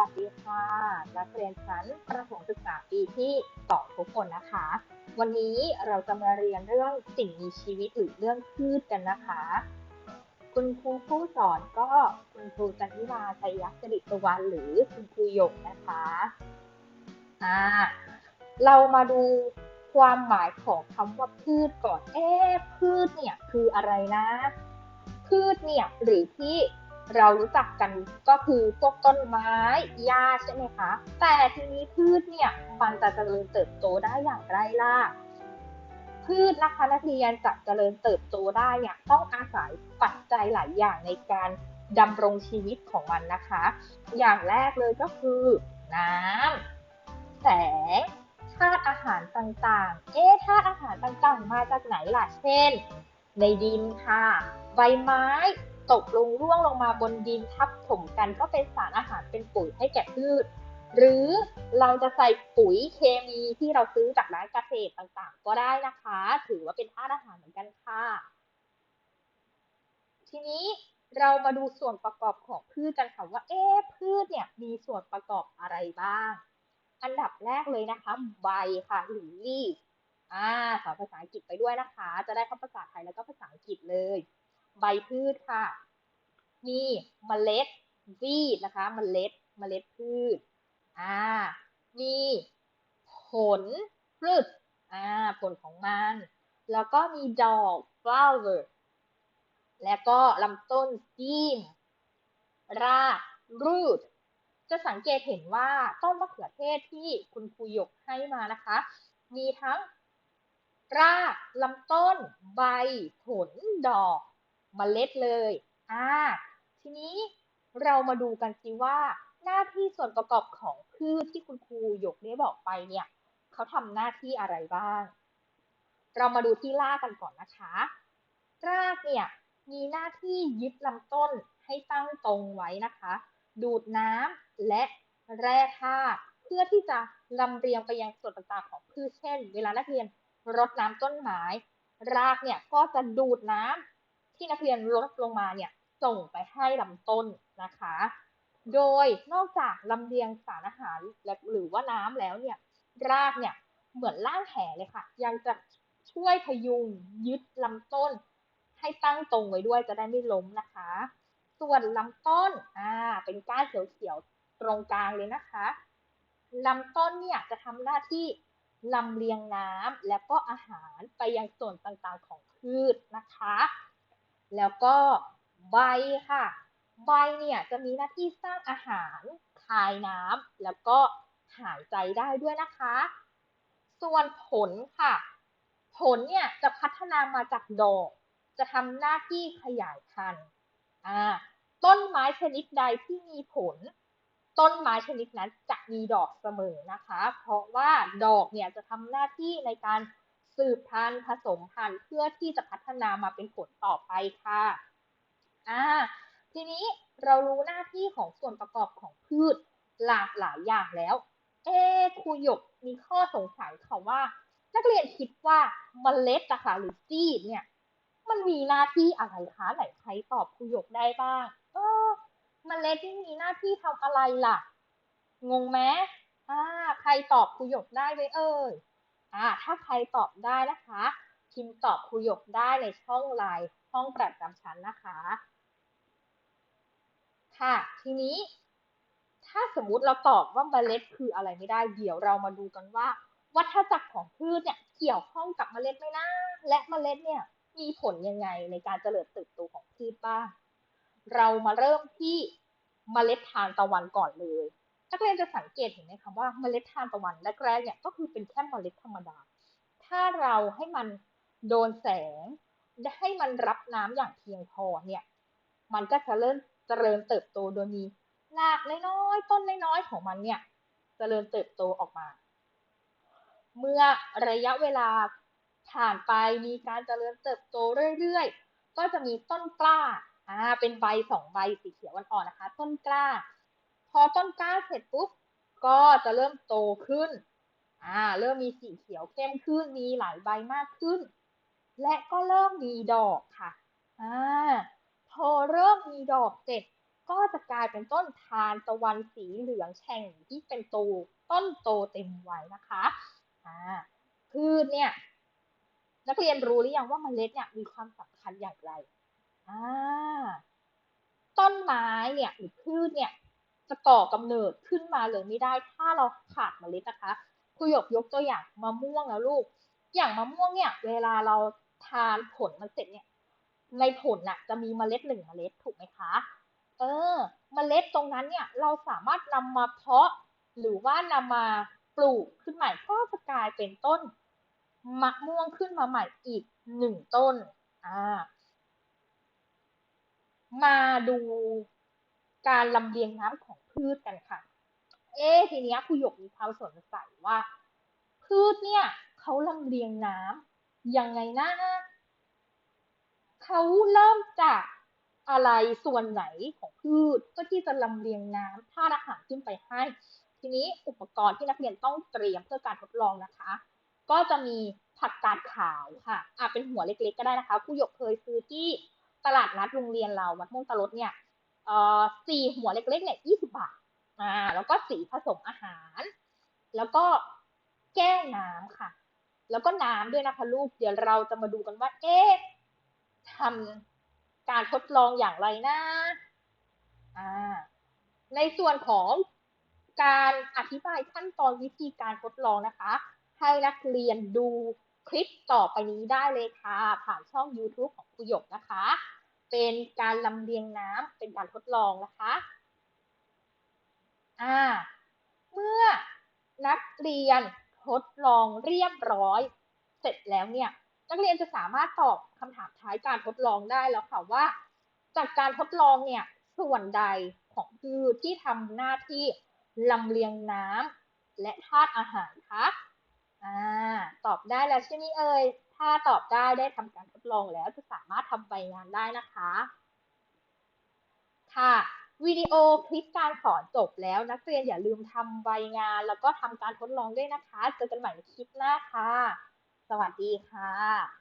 วัสดีค่ะ นักเรียนชั้นประถมศึกษาปีที่สองทุกคนนะคะ วันนี้เราจะมาเรียนเรื่องสิ่งมีชีวิตหรือเรื่องพืชกันนะคะ คุณครูผู้สอนก็คุณครูจันทิราชัยยักษ์จริตตวันหรือคุณครูหยกนะคะอ่าเรามาดูความหมายของคำว่าพืชก่อน เอ๊พืชเนี่ยคืออะไรนะ พืชเนี่ยหรือที่ เรารู้จักกันก็คือพวกต้นไม้หญ้าใช่ไหมคะ แต่ทีนี้พืชเนี่ยมันจะเจริญเติบโตได้อย่างไรล่ะพืชนะคะนักเรียนจะเจริญเติบโตได้เนี่ยต้องอาศัยปัจจัยหลายอย่างในการดำรงชีวิตของมันนะคะ อย่างแรกเลยก็คือ น้ำแสงธาตุอาหารต่างๆ เอ๊ะธาตุอาหารต่างๆ มาจากไหนล่ะ เช่น ในดินค่ะ ใบไม้ ตกลงร่วงลงมาบนดินทับถมกันก็เป็นสารอาหารเป็นปุ๋ยให้แก่พืช หรือเราจะใส่ปุ๋ยเคมีที่เราซื้อจากร้านเกษตรต่างๆ ก็ได้นะคะ ถือว่าเป็นธาตุอาหารเหมือนกันค่ะ ทีนี้เรามาดูส่วนประกอบของพืชกันค่ะว่าเอ๊ะพืชเนี่ยมีส่วนประกอบอะไรบ้าง อันดับแรกเลยนะคะใบค่ะหรือ leaf อ่าสอนภาษาอังกฤษไปด้วยนะคะ จะได้เข้าภาษาไทยแล้วก็ภาษาอังกฤษเลย ใบพืชค่ะ มีเมล็ด seed นะคะเมล็ดเมล็ดพืชอ่ามีผล fruit อ่าผลของมัน แล้วก็มีดอก flower และก็ลำต้น stem ราก root จะสังเกตเห็นว่าต้นมะเขือเทศที่คุณครูยกให้มานะคะ มีทั้งรากลำต้น ใบ ผล ดอก เมล็ดเลย อ่า ทีนี้เรามาดูกันสิว่า หน้าที่ส่วนประกอบของพืชที่คุณครูหยกได้บอกไปเนี่ยเขาทำหน้าที่อะไรบ้าง เรามาดูที่รากกันก่อนนะคะ รากเนี่ยมีหน้าที่ยึดลำต้นให้ตั้งตรงไว้นะคะ ดูดน้ำและแร่ธาตุเพื่อที่จะลำเลียงไปยังส่วนต่างๆของพืชเช่น เวลานักเรียนรดน้ำต้นไม้ รากเนี่ยก็จะดูดน้ำ ที่นักเรียนลดลงมาเนี่ยส่งไปให้ลำต้นนะคะ โดยนอกจากลำเลียงสารอาหารหรือว่าน้ำแล้วเนี่ยรากเนี่ยเหมือนล่างแหเลยค่ะ ยังจะช่วยพยุงยึดลำต้น ให้ตั้งตรงไว้ด้วยจะได้ไม่ล้มนะคะ ส่วนลำต้นอ่าเป็นก้านเขียวๆตรงกลางเลยนะคะลำต้นเนี่ยจะทำหน้าที่ลำเลียงน้ำและก็อาหารไปยังส่วนต่างๆของพืชนะคะ แล้วก็ใบค่ะ ใบเนี่ยจะมีหน้าที่สร้างอาหาร คายน้ำแล้วก็หายใจได้ด้วยนะคะ ส่วนผลค่ะ ผลเนี่ยจะพัฒนามาจากดอก จะทำหน้าที่ขยายพันธุ์ต้นไม้ชนิดใดที่มีผล ต้นไม้ชนิดนั้นจะมีดอกเสมอนะคะ เพราะว่าดอกเนี่ยจะทำหน้าที่ในการ สืบพันธุ์ผสมพันธุ์เพื่อที่จะพัฒนามาเป็นผลต่อไปค่ะอ่าทีนี้เรารู้หน้าที่ของส่วนประกอบของพืชหลากหลายอย่างแล้ว เอ๊ครูหยกมีข้อสงสัยค่ะว่า นักเรียนคิดว่าเมล็ดอะคะหรือซีดเนี่ย มันมีหน้าที่อะไรคะไหนใครตอบครูหยกได้บ้างเออเมล็ดที่มีหน้าที่ทำอะไรล่ะ งงไหมอ่าใครตอบครูหยกได้ไหมเอ่ย อ่าถ้าใครตอบได้นะคะพิมพ์ตอบครูหยกได้ในช่องไลน์ห้องประจำชั้นนะคะ ค่ะ ทีนี้ ถ้าสมมุติเราตอบว่าเมล็ดคืออะไรไม่ได้ เดี๋ยวเรามาดูกันว่า วัฏจักรของพืชเนี่ยเกี่ยวข้องกับเมล็ดไหมนะ และเมล็ดเนี่ยมีผลยังไงในการเจริญเติบโตของพืชบ้าง เรามาเริ่มที่เมล็ดทานตะวันก่อนเลย นักเรียนจะสังเกตเห็นไหมคะว่าเมล็ดทานตะวันแรกๆเนี่ยก็คือเป็นแค่เมล็ดธรรมดา ถ้าเราให้มันโดนแสงให้มันรับน้ำอย่างเพียงพอเนี่ย มันก็จะเริ่มเจริญเติบโตโดยมีรากน้อยๆต้นน้อยๆของมันเนี่ยเจริญเติบโตออกมา เมื่อระยะเวลาผ่านไปมีการเจริญเติบโตเรื่อยๆ ก็จะมีต้นกล้าอ่าเป็นใบสองใบสีเขียวอ่อนๆนะคะ ต้นกล้า พอต้นกล้าเสร็จปุ๊บก็จะเริ่มโตขึ้น อ่า เริ่มมีสีเขียวเข้มขึ้น มีหลายใบมากขึ้น และก็เริ่มมีดอกค่ะ อ่า พอเริ่มมีดอกเสร็จ ก็จะกลายเป็นต้นทานตะวันสีเหลืองแฉ่งที่เป็นโตต้นโตเต็มวัยนะคะ อ่า พืชเนี่ย นักเรียนรู้หรือยังว่าเมล็ดเนี่ยมีความสำคัญอย่างไร อ่า ต้นไม้เนี่ยหรือพืชเนี่ย จะก่อกำเนิดขึ้นมาเลยไม่ได้ ถ้าเราขาดเมล็ดนะคะครูหยกยกตัวอย่างมะม่วงแล้วลูก อย่างมะม่วงเนี่ย เวลาเราทานผลมันเสร็จเนี่ย ในผลน่ะจะมีเมล็ดหนึ่งเมล็ดถูกไหมคะ เออ เมล็ดตรงนั้นเนี่ยเราสามารถนำมาเพาะ หรือว่านำมาปลูกขึ้นใหม่ก็จะกลายเป็นต้นมะม่วงขึ้นมาใหม่อีกหนึ่งต้น อ่า มาดูการลำเลียงน้ำของ พืชกันค่ะ เอ๊ทีนี้ครูหยกมีความสงสัยว่า พืชเนี่ยเขาลำเลียงน้ำยังไงนะเขาเริ่มจากอะไรส่วนไหนของพืชก็ที่จะลำเลียงน้ำธาตุอาหารขึ้นไปให้ ทีนี้อุปกรณ์ที่นักเรียนต้องเตรียมเพื่อการทดลองนะคะ ก็จะมีผักกาดขาวค่ะอ่าเป็นหัวเล็กๆ ก็ได้นะคะผู้หยกเคยซื้อที่ตลาดนัดโรงเรียนเราวัดม่วงตะลดเนี่ย สี่หัวเล็กๆเนี่ยยี่สิบาทอ่าแล้วก็สีผสมอาหาร แล้วก็แก้วน้ำค่ะ แล้วก็น้ำด้วยนะคะลูกเดี๋ยวเราจะมาดูกันว่า เอ๊ะทำการทดลองอย่างไรนะอ่าในส่วนของการอธิบายขั้นตอนวิธีการทดลองนะคะ ให้นักเรียนดูคลิปต่อไปนี้ได้เลยค่ะ ผ่านช่อง YouTube ของครูหยกนะคะ เป็นการลำเลียงน้ำเป็นการทดลองนะคะอ่าเมื่อนักเรียนทดลองเรียบร้อย เสร็จแล้วเนี่ย นักเรียนจะสามารถตอบคำถามท้ายการทดลองได้แล้วค่ะว่า จากการทดลองเนี่ยส่วนใดของพืชที่ทำหน้าที่ลำเลียงน้ำและธาตุอาหารคะอ่าตอบได้แล้วใช่ไหมเอ่ย ถ้าตอบได้ได้ทำการทดลองแล้วจะสามารถทำใบงานได้นะคะ ค่ะวิดีโอคลิปการสอนจบแล้วนักเรียนอย่าลืมทำใบงาน แล้วก็ทำการทดลองด้วยนะคะ เจอกันใหม่ในคลิปหน้าค่ะ สวัสดีค่ะ